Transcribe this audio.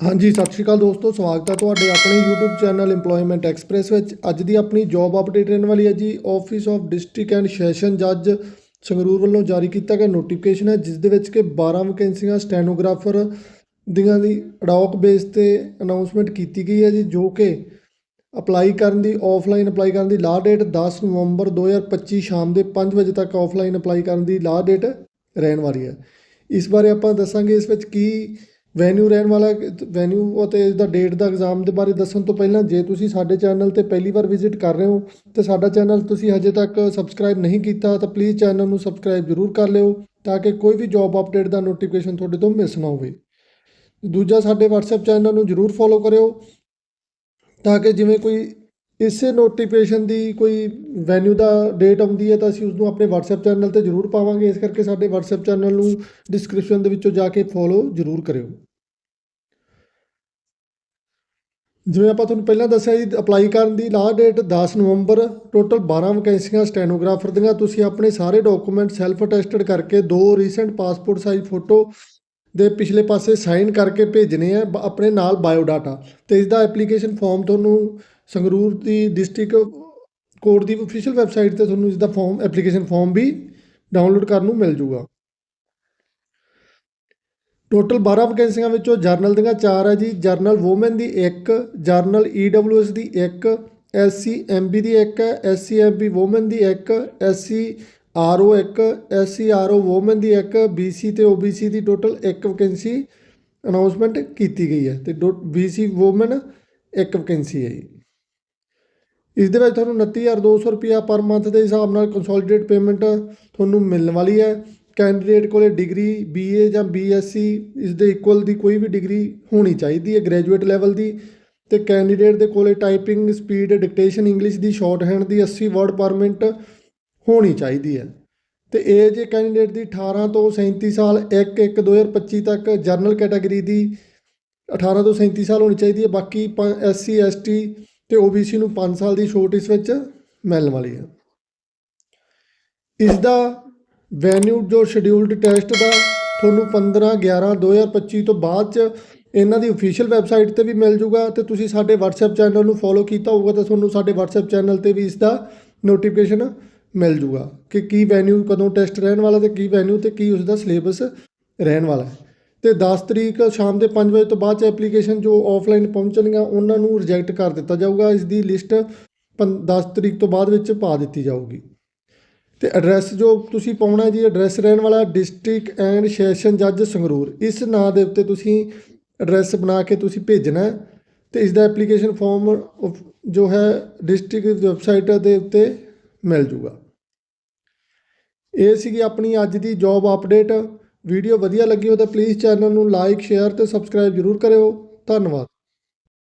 ਹਾਂਜੀ, ਸਤਿ ਸ਼੍ਰੀ ਅਕਾਲ ਦੋਸਤੋ, ਸਵਾਗਤ ਹੈ ਤੁਹਾਡੇ ਆਪਣੇ YouTube ਚੈਨਲ EMPLOYMENT ਐਕਸਪ੍ਰੈਸ ਵਿੱਚ। ਅੱਜ ਦੀ ਆਪਣੀ ਜੌਬ ਅਪਡੇਟ ਰਹਿਣ ਵਾਲੀ ਹੈ ਜੀ office of district and session ਜੱਜ ਸੰਗਰੂਰ ਵੱਲੋਂ ਜਾਰੀ ਕੀਤਾ ਗਿਆ ਨੋਟੀਫਿਕੇਸ਼ਨ ਹੈ, ਜਿਸ ਦੇ ਵਿੱਚ ਕਿ 12 ਵੈਕੈਂਸੀਆਂ ਸਟੈਨੋਗ੍ਰਾਫਰ ਦੀਆਂ ਦੀ ਅਡੌਕ ਬੇਸ ਤੇ ਅਨਾਉਂਸਮੈਂਟ ਕੀਤੀ ਗਈ ਹੈ ਜੀ, ਜੋ ਕਿ ਅਪਲਾਈ ਕਰਨ ਦੀ ਆਫਲਾਈਨ ਅਪਲਾਈ ਕਰਨ ਦੀ ਲਾਸਟ ਡੇਟ 10 ਨਵੰਬਰ 2025 ਸ਼ਾਮ ਦੇ 5 ਵਜੇ ਤੱਕ ਆਫਲਾਈਨ ਅਪਲਾਈ ਕਰਨ ਦੀ ਲਾਸਟ ਡੇਟ ਰਹਿਣ ਵਾਲੀ ਹੈ। ਇਸ ਬਾਰੇ ਆਪਾਂ ਦੱਸਾਂਗੇ ਇਸ ਵਿੱਚ ਕੀ ਵੈਨਿਊ ਰਹਿਣ ਵਾਲਾ ਵੈਨਿਊ ਅਤੇ ਇਸ ਦਾ ਡੇਟ ਦਾ ਐਗਜ਼ਾਮ ਦੇ ਬਾਰੇ ਦੱਸਣ ਤੋਂ ਪਹਿਲਾਂ ਜੇ ਤੁਸੀਂ ਸਾਡੇ ਚੈਨਲ ਤੇ ਪਹਿਲੀ ਵਾਰ ਵਿਜ਼ਿਟ ਕਰ ਰਹੇ ਹੋ, ਤੇ ਸਾਡਾ ਚੈਨਲ ਤੁਸੀਂ ਹਜੇ ਤੱਕ ਸਬਸਕ੍ਰਾਈਬ ਨਹੀਂ ਕੀਤਾ, ਤਾਂ ਪਲੀਜ਼ ਚੈਨਲ ਨੂੰ ਸਬਸਕ੍ਰਾਈਬ ਜ਼ਰੂਰ ਕਰ ਲਿਓ, ਤਾਂ ਕਿ ਕੋਈ ਵੀ ਜੌਬ ਅਪਡੇਟ ਦਾ ਨੋਟੀਫਿਕੇਸ਼ਨ ਤੁਹਾਡੇ ਤੋਂ ਮਿਸ ਨਾ ਹੋਵੇ। ਦੂਜਾ, ਸਾਡੇ WhatsApp ਚੈਨਲ ਨੂੰ ਜ਼ਰੂਰ ਫੋਲੋ ਕਰਿਓ, ਤਾਂ ਕਿ ਜਿਵੇਂ ਕੋਈ ਇਸੇ ਨੋਟੀਫਿਕੇਸ਼ਨ ਦੀ ਕੋਈ ਵੈਨਿਊ ਦਾ ਡੇਟ ਆਉਂਦੀ ਹੈ ਤਾਂ ਅਸੀਂ ਉਸ ਨੂੰ ਆਪਣੇ WhatsApp ਚੈਨਲ ਤੇ ਜ਼ਰੂਰ ਪਾਵਾਂਗੇ। ਇਸ ਕਰਕੇ ਸਾਡੇ WhatsApp ਚੈਨਲ ਨੂੰ ਡਿਸਕ੍ਰਿਪਸ਼ਨ ਦੇ ਵਿੱਚੋਂ ਜਾ ਕੇ ਫੋਲੋ ਜ਼ਰੂਰ ਕਰਿਓ। ਜਿਵੇਂ ਆਪਾਂ ਤੁਹਾਨੂੰ ਪਹਿਲਾਂ ਦੱਸਿਆ ਜੀ ਅਪਲਾਈ ਕਰਨ ਦੀ ਲਾਸਟ ਡੇਟ 10 ਨਵੰਬਰ ਟੋਟਲ 12 ਵੈਕੈਂਸੀਆਂ ਸਟੈਨੋਗ੍ਰਾਫਰ ਦੀਆਂ। ਤੁਸੀਂ ਆਪਣੇ ਸਾਰੇ ਡਾਕੂਮੈਂਟ ਸੈਲਫ ਅਟੈਸਟਡ ਕਰਕੇ ਦੋ ਰੀਸੈਂਟ ਪਾਸਪੋਰਟ ਸਾਈਜ਼ ਫੋਟੋ ਦੇ ਪਿਛਲੇ ਪਾਸੇ ਸਾਈਨ ਕਰਕੇ ਭੇਜਣੇ ਆ ਬ- ਆਪਣੇ ਨਾਲ ਬਾਇਓ ਡਾਟਾ ਤੇ ਇਸ ਦਾ ਐਪਲੀਕੇਸ਼ਨ ਫਾਰਮ ਤੁਹਾਨੂੰ ਸੰਗਰੂਰ ਦੀ ਡਿਸਟ੍ਰਿਕਟ ਕੋਰਟ ਦੀ ਅਫੀਸ਼ੀਅਲ ਵੈਬਸਾਈਟ ਤੇ ਤੁਹਾਨੂੰ ਇਸ ਦਾ ਫਾਰਮ, ਐਪਲੀਕੇਸ਼ਨ ਫਾਰਮ ਵੀ ਡਾਊਨਲੋਡ ਕਰਨ ਨੂੰ ਮਿਲ ਜੂਗਾ। ਟੋਟਲ 12 ਵੈਕੈਂਸੀਆਂ ਵਿੱਚੋਂ ਜਰਨਲ ਦੀਆਂ 4 ਹੈ ਜੀ। ਜਰਨਲ ਔਮਨ ਦੀ 1 ਜਰਨਲ ਈਡਬਲਯੂਐਸ ਦੀ 1 ਐਸਸੀ ਐਮਬੀ ਦੀ 1 ਹੈ ਐਸਸੀ ਐਮਬੀ ਔਮਨ ਦੀ 1 SC RO 1 SC RO woman ਦੀ 1 ਬੀਸੀ ਤੇ ਓਬੀਸੀ ਦੀ ਟੋਟਲ ਇੱਕ ਵੈਕੈਂਸੀ ਅਨਾਉਂਸਮੈਂਟ ਕੀਤੀ ਗਈ ਹੈ ਤੇ ਬੀਸੀ ਔਮਨ ਇੱਕ ਵੈਕੈਂਸੀ ਹੈ ਜੀ। ਇਸ ਦੇ ਵਿੱਚ ਤੁਹਾਨੂੰ 29200 ਰੁਪਿਆ ਪਰ ਮੰਥ ਦੇ ਹਿਸਾਬ ਨਾਲ ਕੰਸੋਲੀਡੇਟ ਪੇਮੈਂਟ ਤੁਹਾਨੂੰ ਮਿਲਣ ਵਾਲੀ ਹੈ। ਕੈਂਡੀਡੇਟ ਕੋਲੇ ਡਿਗਰੀ ਬੀਏ ਜਾਂ ਬੀਐਸਸੀ ਇਸ ਦੇ ਇਕੁਅਲ ਦੀ ਕੋਈ ਵੀ ਡਿਗਰੀ ਹੋਣੀ ਚਾਹੀਦੀ ਹੈ ਗ੍ਰੈਜੂਏਟ ਲੈਵਲ ਦੀ। ਤੇ ਕੈਂਡੀਡੇਟ ਦੇ ਕੋਲੇ ਟਾਈਪਿੰਗ ਸਪੀਡ ਡਿਕਟੇਸ਼ਨ ਇੰਗਲਿਸ਼ ਦੀ ਸ਼ਾਰਟ ਹੈਂਡ ਦੀ 80 ਵਰਡ ਪਰ ਮਿੰਟ ਹੋਣੀ ਚਾਹੀਦੀ ਹੈ। ਤੇ ਏਜ ਕੈਂਡੀਡੇਟ ਦੀ 18 ਤੋਂ 37 ਸਾਲ 1 1 2025 ਤੱਕ ਜਰਨਲ ਕੈਟਾਗਰੀ ਦੀ 18 ਤੋਂ 37 ਸਾਲ ਹੋਣੀ ਚਾਹੀਦੀ ਹੈ। ਬਾਕੀ ਐਸਸੀ ਐਸਟੀ ਤੇ ਓਬੀਸੀ ਨੂੰ 5 ਸਾਲ ਦੀ ਛੋਟ ਇਸ ਵਿੱਚ ਮਿਲਣ ਵਾਲੀ ਹੈ। ਇਸ ਦਾ ਵੈਨਿਊ ਜੋ ਸ਼ਡਿਊਲਡ ਟੈਸਟ ਦਾ ਤੁਹਾਨੂੰ 15 11 2025 ਤੋਂ ਬਾਅਦ ਚ ਇਹਨਾਂ ਦੀ ਅਫੀਸ਼ੀਅਲ ਵੈਬਸਾਈਟ ਤੇ ਵੀ ਮਿਲ ਜੂਗਾ ਤੇ ਤੁਸੀਂ ਸਾਡੇ WhatsApp ਚੈਨਲ ਨੂੰ ਫੋਲੋ ਕੀਤਾ ਹੋਊਗਾ ਤਾਂ ਤੁਹਾਨੂੰ ਸਾਡੇ WhatsApp ਚੈਨਲ ਤੇ ਵੀ ਇਸ ਦਾ ਨੋਟੀਫਿਕੇਸ਼ਨ ਮਿਲ ਜੂਗਾ ਕਿ ਕੀ ਵੈਨਿਊ ਕਦੋਂ ਟੈਸਟ ਰਹਿਣ ਵਾਲਾ ਤੇ ਕੀ ਵੈਨਿਊ ਤੇ ਕੀ ਉਸ ਦਾ ਸਿਲੇਬਸ ਰਹਿਣ ਵਾਲਾ ਹੈ। ਤੇ 10 ਤਰੀਕ ਸ਼ਾਮ ਦੇ 5 ਵਜੇ ਤੋਂ ਬਾਅਦ ਚ ਐਪਲੀਕੇਸ਼ਨ ਜੋ ਆਫਲਾਈਨ ਪਹੁੰਚਣਗੀਆਂ, ਉਹਨਾਂ ਨੂੰ ਰਿਜੈਕਟ ਕਰ ਦਿੱਤਾ ਜਾਊਗਾ। ਇਸ ਦੀ ਲਿਸਟ 10 ਤਰੀਕ ਤੋਂ ਬਾਅਦ ਵਿੱਚ ਪਾ ਦਿੱਤੀ ਜਾਊਗੀ। ਤੇ ਐਡਰੈਸ ਜੋ ਤੁਸੀਂ ਪਾਉਣਾ ਜੀ ਐਡਰੈਸ ਰਹਿਣ ਵਾਲਾ ਡਿਸਟ੍ਰਿਕਟ ਐਂਡ ਸੈਸ਼ਨ ਜੱਜ ਸੰਗਰੂਰ। ਇਸ ਨਾਂ ਦੇ ਉੱਤੇ ਤੁਸੀਂ ਐਡਰੈਸ ਬਣਾ ਕੇ ਤੁਸੀਂ ਭੇਜਣਾ ਹੈ ਤੇ ਇਸ ਦਾ ਐਪਲੀਕੇਸ਼ਨ ਫਾਰਮ ਜੋ ਹੈ ਡਿਸਟ੍ਰਿਕਟ ਵੈਬਸਾਈਟ ਦੇ ਉੱਤੇ ਮਿਲ ਜੂਗਾ। ਇਹ ਸੀਗੀ ਆਪਣੀ ਅੱਜ ਦੀ ਜੌਬ ਅਪਡੇਟ ਵੀਡੀਓ ਵਧੀਆ ਲੱਗੀ ਹੋ ਤਾਂ ਪਲੀਜ਼ ਚੈਨਲ ਨੂੰ ਲਾਈਕ ਸ਼ੇਅਰ ਤੇ ਸਬਸਕ੍ਰਾਈਬ ਜ਼ਰੂਰ ਕਰਿਓ। ਧੰਨਵਾਦ।